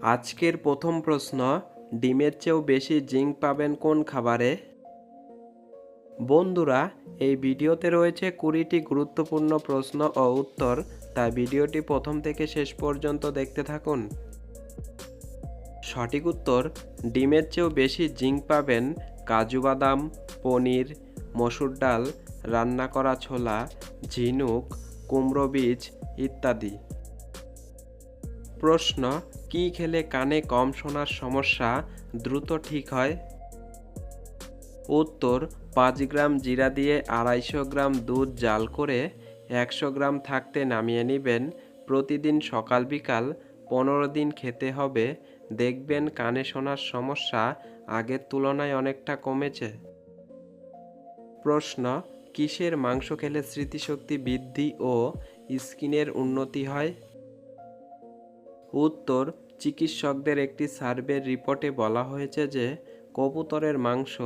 আজকের প্রথম প্রশ্ন, ডিমের চেয়েও বেশি জিঙ্ক পাবেন কোন খাবারে? বন্ধুরা, এই ভিডিওতে রয়েছে কুড়িটি গুরুত্বপূর্ণ প্রশ্ন ও উত্তর, তাই ভিডিওটি প্রথম থেকে শেষ পর্যন্ত দেখতে থাকুন। সঠিক উত্তর, ডিমের চেয়েও বেশি জিঙ্ক পাবেন কাজু বাদাম, পনির, মসুর ডাল, রান্না করা ছোলা, ঝিনুক, কুমড়ো বীজ ইত্যাদি। প্রশ্ন, কি খেলে কানে কম শোনার সমস্যা দ্রুত ঠিক হয়? উত্তর, পাঁচ গ্রাম জিরা দিয়ে আড়াইশো গ্রাম দুধ জাল করে একশো গ্রাম থাকতে নামিয়ে নেবেন। প্রতিদিন সকাল বিকাল পনেরো দিন খেতে হবে। দেখবেন কানে শোনার সমস্যা আগের তুলনায় অনেকটা কমেছে। প্রশ্ন, কিসের মাংস খেলে স্মৃতিশক্তি বৃদ্ধি ও স্কিনের উন্নতি হয়? উত্তর, চিকিৎসকদের একটি সার্ভের রিপোর্টে বলা হয়েছে যে, কবুতরের মাংস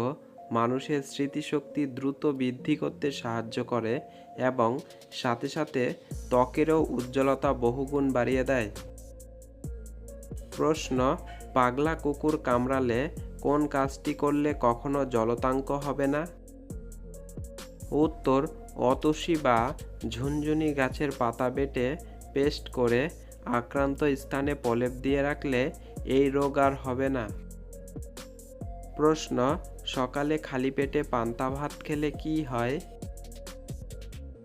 মানুষের স্মৃতিশক্তি দ্রুত বৃদ্ধি করতে সাহায্য করে এবং সাথে সাথে ত্বকেরও উজ্জ্বলতা বহুগুণ বাড়িয়ে দেয়। প্রশ্ন, পাগলা কুকুর কামড়ালে কোন কাজটি করলে কখনো জলতাঙ্ক হবে না? উত্তর, অতসী বা ঝুনঝুনি গাছের পাতা বেটে পেস্ট করে আক্রান্ত স্থানে প্রলেপ দিয়ে রাখলে এই রোগ আর হবে না। প্রশ্ন, সকালে খালি পেটে পান্তা ভাত খেলে কি হয়?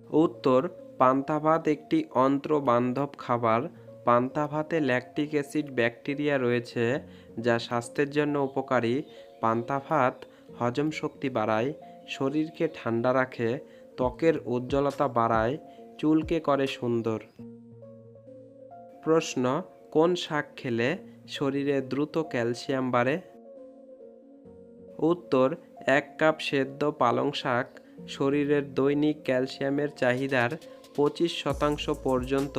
উত্তর, পান্তা ভাত একটি অন্ত্র বান্ধব খাবার। পান্তা ভাতে ল্যাকটিক অ্যাসিড ব্যাকটেরিয়া রয়েছে, যা স্বাস্থ্যের জন্য উপকারী। পান্তা ভাত হজম শক্তি বাড়ায়, শরীরকে ঠান্ডা রাখে, ত্বকের উজ্জ্বলতা বাড়ায়, চুলকে করে সুন্দর। প্রশ্ন, কোন শাক খেলে শরীরে দ্রুত ক্যালসিয়াম বাড়ে? উত্তর, এক কাপ সেদ্ধ পালং শাক শরীরের দৈনিক ক্যালসিয়ামের চাহিদার পঁচিশ শতাংশ পর্যন্ত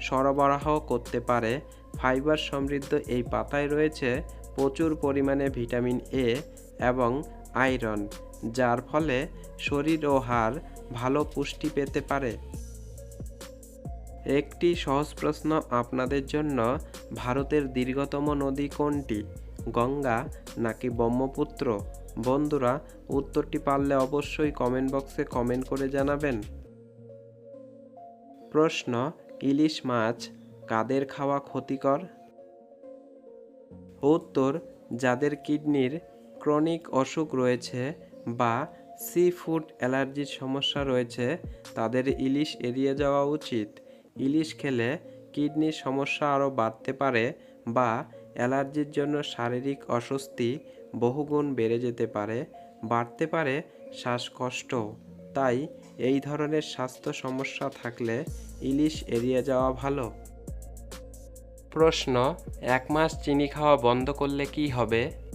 সরবরাহ করতে পারে। ফাইবার সমৃদ্ধ এই পাতায় রয়েছে প্রচুর পরিমাণে ভিটামিন এ এবং আয়রন, যার ফলে শরীর ও হাড় ভালো পুষ্টি পেতে পারে। একটি সহজ প্রশ্ন আপনাদের জন্য। ভারতের দীর্ঘতম নদী কোনটি? গঙ্গা নাকি ব্রহ্মপুত্র? বন্ধুরা, উত্তরটি পারলে অবশ্যই কমেন্ট বক্সে কমেন্ট করে জানাবেন। প্রশ্ন, ইলিশ মাছ কাদের খাওয়া ক্ষতিকর? উত্তর, যাদের কিডনির ক্রনিক অসুখ রয়েছে বা সি ফুড অ্যালার্জির সমস্যা রয়েছে, তাদের ইলিশ এড়িয়ে যাওয়া উচিত। ইলিশ খেলে কিডনির সমস্যা আরও বাড়তে পারে বা অ্যালার্জির জন্য শারীরিক অস্বস্তি বহুগুণ বেড়ে যেতে পারে, বাড়তে পারে শ্বাসকষ্ট। তাই এই ধরনের স্বাস্থ্য সমস্যা থাকলে ইলিশ এড়িয়ে যাওয়া ভালো। প্রশ্ন, এক মাস চিনি খাওয়া বন্ধ করলে কি হবে?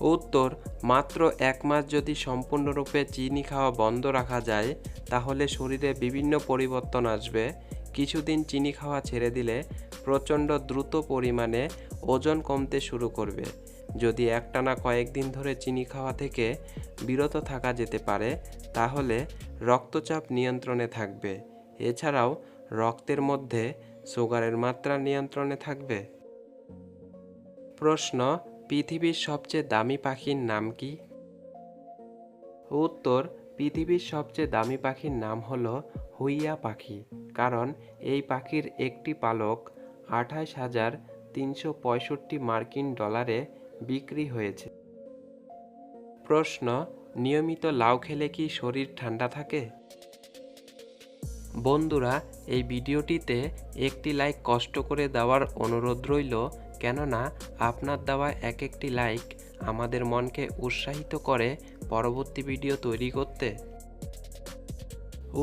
উত্তর, মাত্র এক মাস যদি সম্পূর্ণরূপে চিনি খাওয়া বন্ধ রাখা যায়, তাহলে শরীরে বিভিন্ন পরিবর্তন আসবে। কিছুদিন চিনি খাওয়া ছেড়ে দিলে প্রচণ্ড দ্রুত পরিমাণে ওজন কমতে শুরু করবে। যদি একটানা কয়েকদিন ধরে চিনি খাওয়া থেকে বিরত থাকা যেতে পারে, তাহলে রক্তচাপ নিয়ন্ত্রণে থাকবে। এছাড়াও রক্তের মধ্যে সুগারের মাত্রা নিয়ন্ত্রণে থাকবে। প্রশ্ন পৃথিবীর সবচেয়ে দামি পাখির নাম কি? উত্তর, পৃথিবীর সবচেয়ে দামি পাখির নাম হলো হুইয়া পাখি, কারণ এই পাখির একটি পালক আঠাশ হাজার তিনশো পঁয়ষট্টি মার্কিন ডলারে বিক্রি হয়েছে। প্রশ্ন, নিয়মিত লাউ খেলে কি শরীর ঠান্ডা থাকে? বন্ধুরা, এই ভিডিওটিতে একটি লাইক কষ্ট করে দেওয়ার অনুরোধ রইল কেননা আপনার দেওয়া এক একটি লাইক আমাদের মনকে উৎসাহিত করে পরবর্তী ভিডিও তৈরি করতে।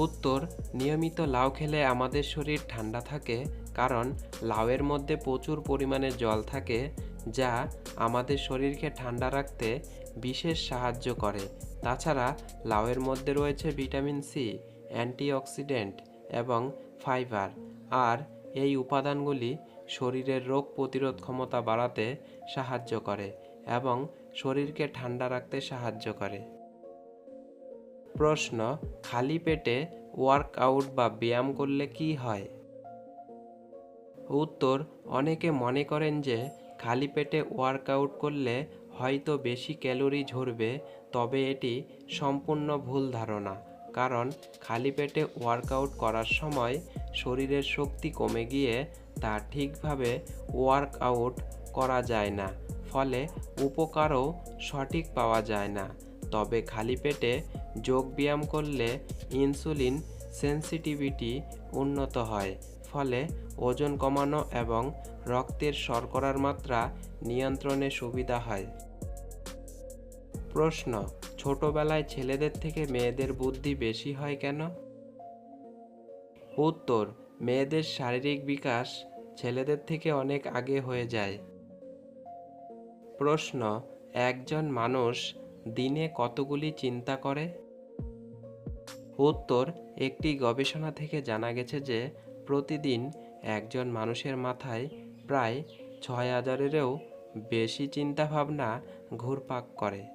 উত্তর, নিয়মিত লাউ খেলে আমাদের শরীর ঠান্ডা থাকে কারণ লাউয়ের মধ্যে প্রচুর পরিমাণে জল থাকে যা আমাদের শরীরকে ঠান্ডা রাখতে বিশেষ সাহায্য করে। তাছাড়া লাউয়ের মধ্যে রয়েছে ভিটামিন সি অ্যান্টিঅক্সিডেন্ট এবং ফাইবার আর এই উপাদানগুলি শরীরের রোগ প্রতিরোধ ক্ষমতা বাড়াতে সাহায্য করে এবং শরীরকে ঠান্ডা রাখতে সাহায্য করে। প্রশ্ন, খালি পেটে ওয়ার্কআউট বা ব্যায়াম করলে কি হয়? উত্তর, অনেকে মনে করেন যে খালি পেটে ওয়ার্কআউট করলে হয়তো বেশি ক্যালোরি ঝরবে, তবে এটি সম্পূর্ণ ভুল ধারণা। কারণ, খালি পেটে ওয়ার্কআউট করার সময় শরীরের শক্তি কমে গিয়ে তা ঠিকভাবে ওয়ার্কআউট করা যায় না, ফলে উপকারও সঠিক পাওয়া যায় না। তবে খালি পেটে যোগব্যায়াম করলে ইনসুলিন সেন্সিটিভিটি উন্নত হয়, ফলে ওজন কমানো এবং রক্তের শর্করার মাত্রা নিয়ন্ত্রণে সুবিধা হয়। প্রশ্ন, ছোটবেলায় ছেলেদের থেকে মেয়েদের বুদ্ধি বেশি হয় কেন? উত্তর মেয়েদের শারীরিক বিকাশ ছেলেদের থেকে অনেক আগে হয়ে যায়। প্রশ্ন, একজন মানুষ দিনে কতগুলি চিন্তা করে? উত্তর, একটি গবেষণা থেকে জানা গেছে যে প্রতিদিন একজন মানুষের মাথায় প্রায় ছয় হাজারেরও বেশি চিন্তাভাবনা ঘুরপাক করে।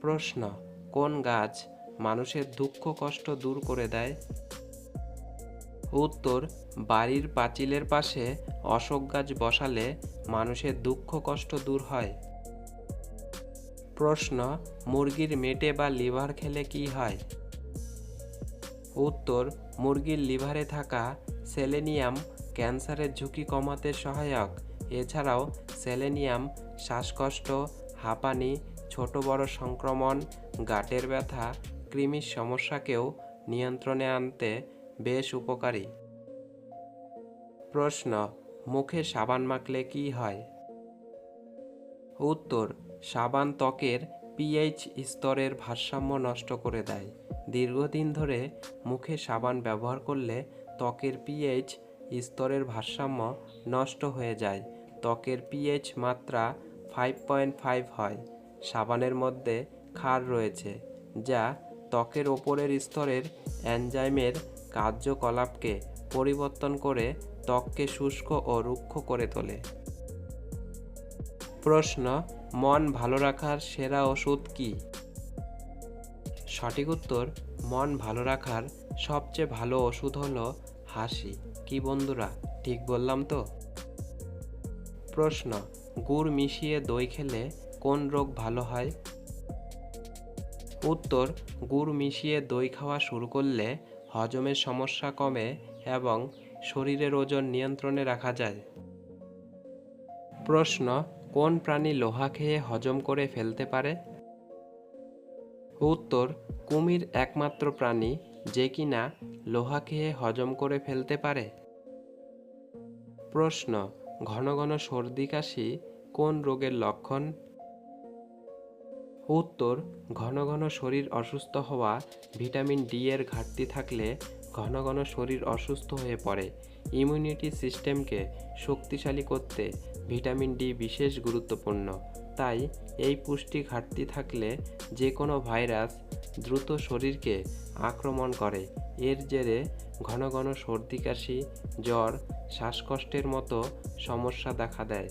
প্রশ্ন, কোন গাছ মানুষের দুঃখ কষ্ট দূর করে দেয়? উত্তর, বাড়ির পাঁচিলের পাশে অশোক গাছ বসালে মানুষের দুঃখ কষ্ট দূর হয়। প্রশ্ন, মুরগির মেটে বা লিভার খেলে কি হয়? উত্তর, মুরগির লিভারে থাকা সেলেনিয়াম ক্যান্সারের ঝুঁকি কমাতে সহায়ক। এছাড়াও সেলেনিয়াম, শ্বাসকষ্ট, হাঁপানি, ছোট বড় সংক্রমণ, গাটের ব্যথা, কৃমির সমস্যাকেও নিয়ন্ত্রণে আনতে বেশ উপকারী। প্রশ্ন, মুখে সাবান মাখলে কি হয়? উত্তর, সাবান ত্বকের পিএইচ স্তরের ভারসাম্য নষ্ট করে দেয়। দীর্ঘদিন ধরে মুখে সাবান ব্যবহার করলে ত্বকের পিএইচ স্তরের ভারসাম্য নষ্ট হয়ে যায়। ত্বকের পিএইচ মাত্রা ফাইভ পয়েন্ট ফাইভ হয়। সাবানের মধ্যে ক্ষার রয়েছে, যা ত্বকের ওপরের স্তরের অ্যানজাইমের কার্যকলাপকে পরিবর্তন করে ত্বককে শুষ্ক ও রুক্ষ করে তোলে। প্রশ্ন, মন ভালো রাখার সেরা ওষুধ কি? সঠিক উত্তর, মন ভালো রাখার সবচেয়ে ভালো ওষুধ হলো হাসি। কি বন্ধুরা, ঠিক বললাম তো? প্রশ্ন, গুড় মিশিয়ে দই খেলে কোন রোগ ভালো হয়? উত্তর, গুড় মিশিয়ে দই খাওয়া শুরু করলে হজমের সমস্যা কমে এবং শরীরের ওজন নিয়ন্ত্রণে রাখা যায়। প্রশ্ন, কোন প্রাণী লোহা খেয়ে হজম করে ফেলতে পারে? উত্তর, কুমির একমাত্র প্রাণী যে কিনা লোহা খেয়ে হজম করে ফেলতে পারে। প্রশ্ন, ঘন ঘন সর্দি কাশি কোন রোগের লক্ষণ? উত্তর, ঘন ঘন শরীর অসুস্থ হওয়া ভিটামিন ডি এর ঘাটতি থাকলে ঘন ঘন শরীর অসুস্থ হয়ে পড়ে। ইমিউনিটি সিস্টেমকে শক্তিশালী করতে ভিটামিন ডি বিশেষ গুরুত্বপূর্ণ। তাই এই পুষ্টি ঘাটতি থাকলে যে কোনো ভাইরাস দ্রুত শরীরকে আক্রমণ করে। এর জেরে ঘন ঘন সর্দি, কাশি, জ্বর, শ্বাসকষ্টের মতো সমস্যা দেখা দেয়।